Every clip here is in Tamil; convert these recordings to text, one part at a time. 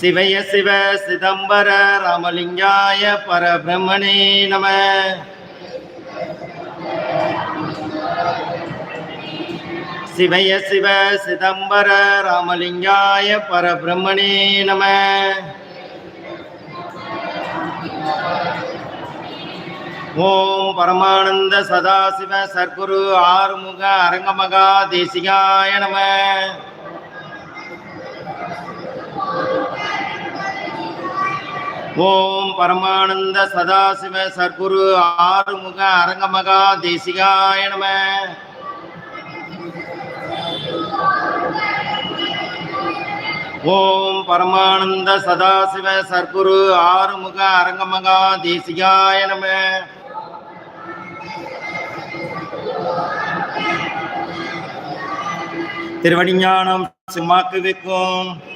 சிவய சிவ சிதம்பர ராமலிங்காய பரபிரமணே நம. சிவய சிவ சிதம்பர ராமலிங்காய பரபிரமணே நம. ஓம் பரமானந்த சதாசிவ சர்க்குரு ஆறுமுக அரங்கமகா தேசிகாய நம. ஓம் பரமானந்த சதாசிவ சர்க்குரு ஆறுமுக அரங்கமகா தேசிகாய நம. ஓம் பரமானந்த சதாசிவ சர்க்குரு ஆறுமுக அரங்கமகா தேசிகாய நம. திருவடிஞானம் சும்மாக்கு வைக்கும்.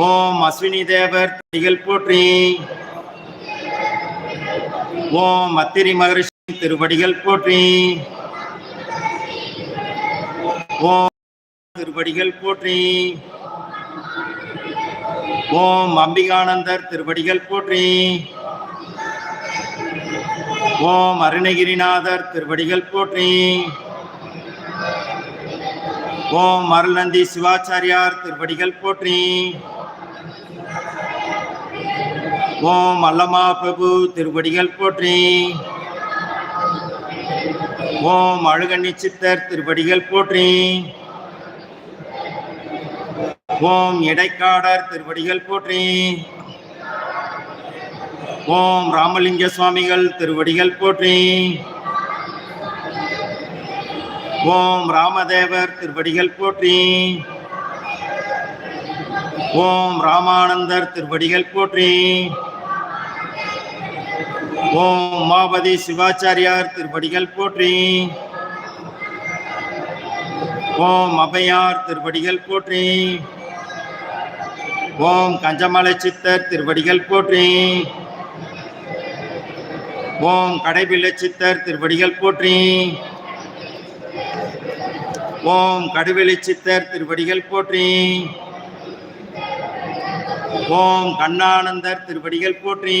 ஓம் அஸ்வினி தேவர் திகழ் போற்றி. ஓம் அத்திரி மகரிஷி திருவடிகள் போற்றி. ஓம் திருவடிகள் போற்றி. ஓம் அம்பிகானந்தர் திருவடிகள் போற்றி. ஓம் அருணகிரிநாதர் திருவடிகள் போற்றி. ஓம் அருள்நந்தி சிவாச்சாரியார் திருவடிகள் போற்றி. ஓம் அல்லமா பிரபு திருவடிகள் போற்றி. ஓம் அழுகண்ணி சித்தர் திருவடிகள் போற்றி. ஓம் இடைக்காடர் திருவடிகள் போற்றி. ஓம் ராமலிங்க சுவாமிகள் திருவடிகள் போற்றி. ஓம் ராமதேவர் திருவடிகள் போற்றி. ஓம் ராமானந்தர் திருவடிகள் போற்றி. ஓம் மாபதி சிவாச்சாரியார் திருப்படிகள் போற்றி. ஓம் அபயார் திருப்படிகள் போற்றி. ஓம் கஞ்சமலை சித்தர் திருவடிகள் போற்றி. ஓம் கடைபிள்ளை சித்தர் திருவடிகள் போற்றி. ஓம் கடுவெளி சித்தர் திருவடிகள் போற்றி. ஓம் கண்ணானந்தர் திருப்படிகள் போற்றி.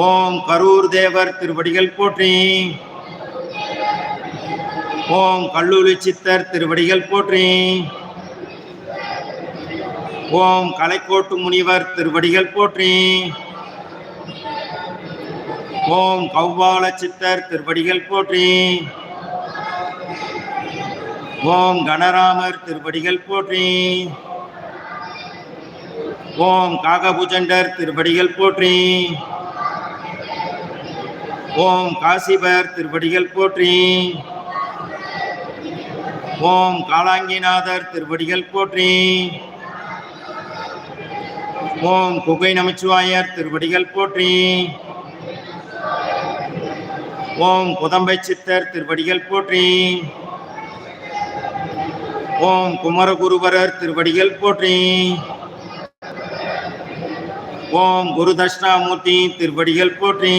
ஓம் கரூர் தேவர் திருவடிகள் போற்றி. ஓம் கல்லூரி சித்தர் திருவடிகள் போற்றி. ஓம் கலைக்கோட்டு முனிவர் திருவடிகள் போற்றி. ஓம் கௌபால சித்தர் திருவடிகள் போற்றி. ஓம் கணராமர் திருவடிகள் போற்றி. ஓம் காகபுஜண்டர் திருவடிகள் போற்றி. ஓம் காசிபர் திருவடிகள் போற்றி. ஓம் காலாங்கிநாதர் திருவடிகள் போற்றி. ஓம் குகை நமச்சிவாயர் திருவடிகள் போற்றி. ஓம் குதம்பை சித்தர் திருவடிகள் போற்றி. ஓம் குமரகுருவரர் திருவடிகள் போற்றி. ஓம் குரு தட்சிணாமூர்த்தி திருவடிகள் போற்றி.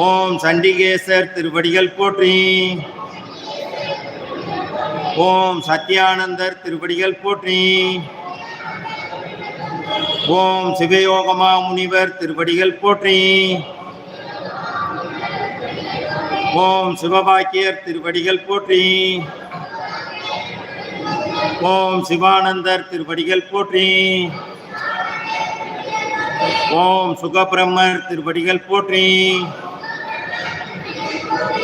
ஓம் சண்டிகேசர் திருவடிகள் போற்றி. ஓம் சத்யானந்தர் திருவடிகள் போற்றி. ஓம் சிவயோகமா முனிவர் திருவடிகள் போற்றி. ஓம் சிவபாக்கியர் திருவடிகள் போற்றி. ஓம் சிவானந்தர் திருவடிகள் போற்றி. ஓம் சுகபிரம்மர் திருவடிகள் போற்றி.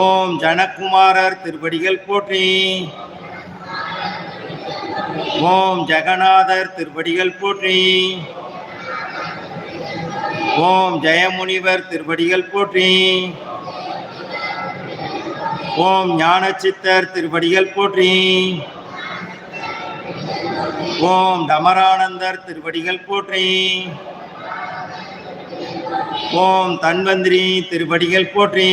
ஓம் ஜனகுமாரர் திருவடிகள் போற்றி. ஓம் ஜெகநாதர் திருவடிகள் போற்றி. ஓம் ஜெயமுனிவர் திருவடிகள் போற்றி. ஓம் ஞானச்சித்தர் திருப்படிகள் போற்றி. ஓம் தமரானந்தர் திருவடிகள் போற்றி. ஓம் தன்வந்திரி திருவடிகள் போற்றி.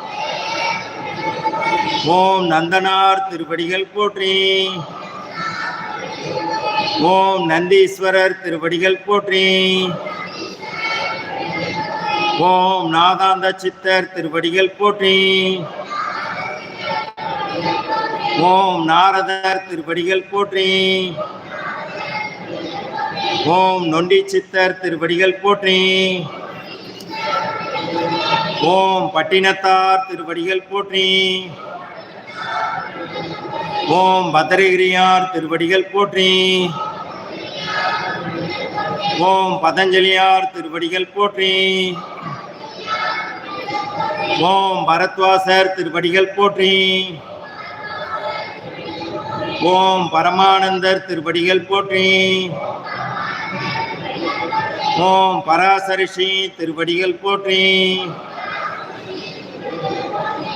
ஓம் நந்தனார் திருப்படிகள் போற்றி. ஓம் நந்தீஸ்வரர் திருவடிகள் போற்றி. ஓம் நாதாந்த சித்தர் திருவடிகள் போற்றி. ஓம் நாரதர் திருவடிகள் போற்றி. ஓம் நொண்டி சித்தர் திருவடிகள் போற்றி. ஓம் பட்டினத்தார் திருவடிகள் போற்றி. ஓம் பத்ரகிரியார் திருவடிகள் போற்றி. ஓம் பதஞ்சலியார் திருவடிகள் போற்றி. ஓம் பரத்வாசர் திருவடிகள் போற்றி. ஓம் பரமானந்தர் திருவடிகள் போற்றி. ஓம் பராசரிஷி திருவடிகள் போற்றி.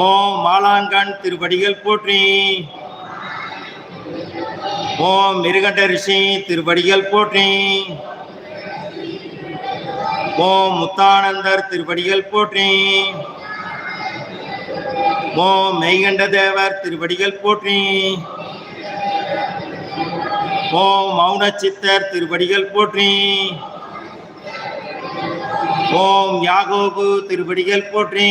ஓம் மாலாங்கன் திருவடிகள் போற்றி. ஓம் மிருகண்ட ரிஷி திருவடிகள் போற்றி. ஓம் முத்தானந்தர் திருவடிகள் போற்றி. ஓம் மெய்கண்ட தேவர் திருவடிகள் போற்றி. ஓம் மௌன சித்தர் திருவடிகள் போற்றி. ஓம் யாகோபு திருவடிகள் போற்றி.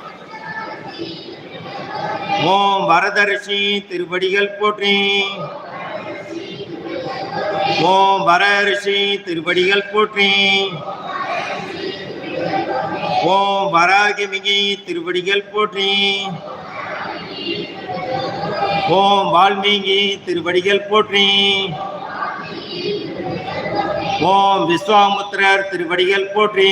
ஓம் வரதரிசி திருவடிகள் போற்றி. ஓம் வரரிசி திருவடிகள் போற்றி. ஓம் வராகிமிகி திருவடிகள் போற்றி. ஓம் வால்மீகி திருவடிகள் போற்றி. ஓம் விஸ்வாமுத்திரர் திருவடிகள் போற்றி.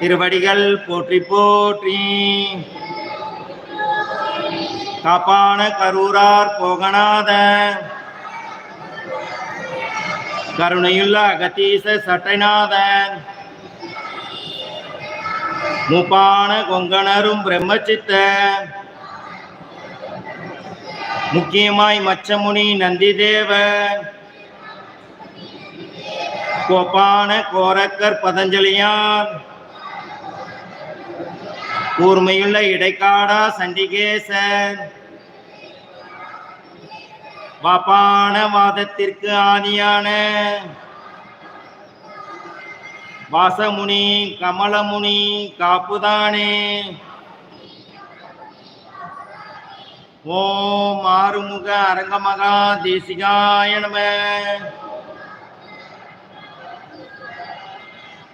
திருவடிகள் போற்றி போற்றி. காப்பான கரூரார் போகநாத. கருணையுள்ள அகத்தீச சட்டைநாதன் மூப்பான கொங்கணரும் பிரம்மச்சித்த. முக்கியமாய் மச்சமுனி நந்திதேவன் கோப்பான கோரக்கர் பதஞ்சலியார். கூர்மையுள்ள இடைக்காடா சண்டிகேசன். வாப்பான வாதத்திற்கு ஆதியான வாசமுனி கமலமுனி காப்புதானே. ஓம் ஆறுமுக அரங்கமகா தேசிகாய நம.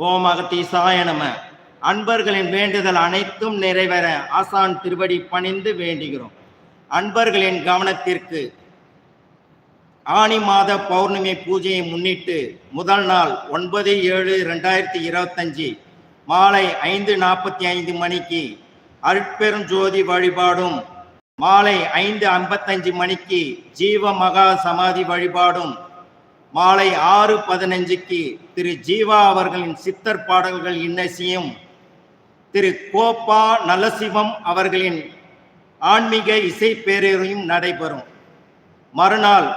ஓம் அகத்தீசாய நம. அன்பர்களின் வேண்டுதல் அனைத்தும் நிறைவேற ஆசான் திருவடி பணிந்து வேண்டுகிறோம். அன்பர்களின் கவனத்திற்கு ஆனி மாத பௌர்ணமி பூஜையை முன்னிட்டு முதல் நாள் ஒன்பது ஏழு ரெண்டாயிரத்தி இருபத்தஞ்சி மாலை ஐந்து நாற்பத்தி ஐந்து மணிக்கு அருட்பெரும் ஜோதி வழிபாடும் மாலை ஐந்து ஐம்பத்தஞ்சு மணிக்கு ஜீவ மகா சமாதி வழிபாடும் மாலை ஆறு பதினஞ்சுக்கு திரு ஜீவா அவர்களின் சித்தர் பாடல்கள் இன்னசியும் திரு கோப்பா நலசிவம் அவர்களின் ஆன்மீக இசை பேரவையும் நடைபெறும். மறுநாள்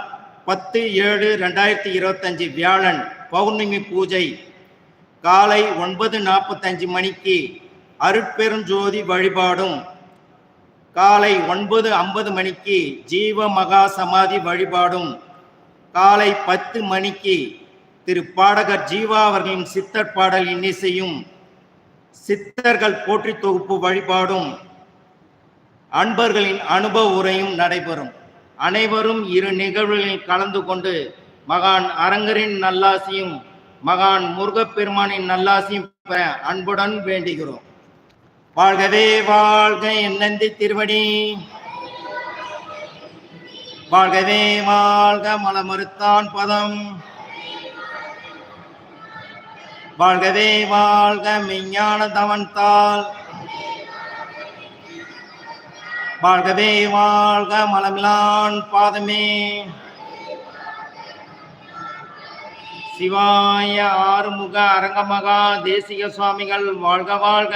பத்து ஏழு ரெண்டாயிரத்தி இருபத்தஞ்சு வியாழன் பௌர்ணமி பூஜை காலை ஒன்பது நாற்பத்தஞ்சு மணிக்கு அருட்பெருஞ்சோதி வழிபாடும் காலை ஒன்பது ஐம்பது மணிக்கு ஜீவ மகா சமாதி வழிபாடும் காலை பத்து மணிக்கு திரு பாடகர் ஜீவா அவர்களின் சித்தர் பாடல் இன்னிசையும் சித்தர்கள் போற்றி தொகுப்பு வழிபாடும் அன்பர்களின் அனுபவ உரையும் நடைபெறும். அனைவரும் இரு நிகழ்வுகளில் கலந்து கொண்டு மகான் அரங்கரின் நல்லாசியும் மகான் முருகப்பெருமானின் நல்லாசியும் பெற அன்புடன் வேண்டுகிறோம். வாழ்கவே வாழ்க என்னந்தி திருவடி வாழ்கவே வாழ்க மலமறுத்தான் பதம். வாழ்கவே வாழ்க மெஞ்ஞான தவன்தாள் வாழ்கவே வாழ்க மலமிலான் பாதமே. சிவாய ஆறுமுக அரங்கமகா தேசிக சுவாமிகள் வாழ்க வாழ்க.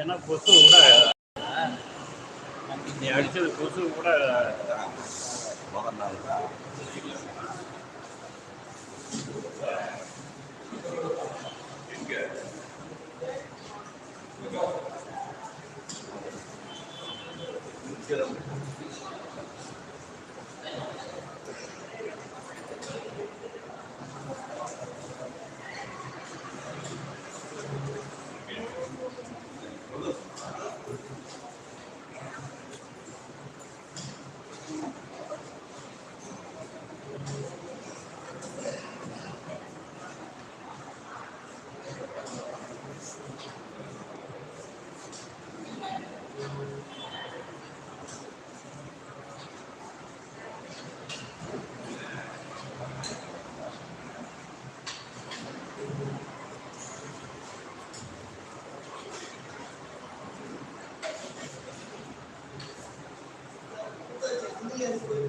ஏன்னா கொசு கூட நீ அடிச்சது கொசு கூட Yes.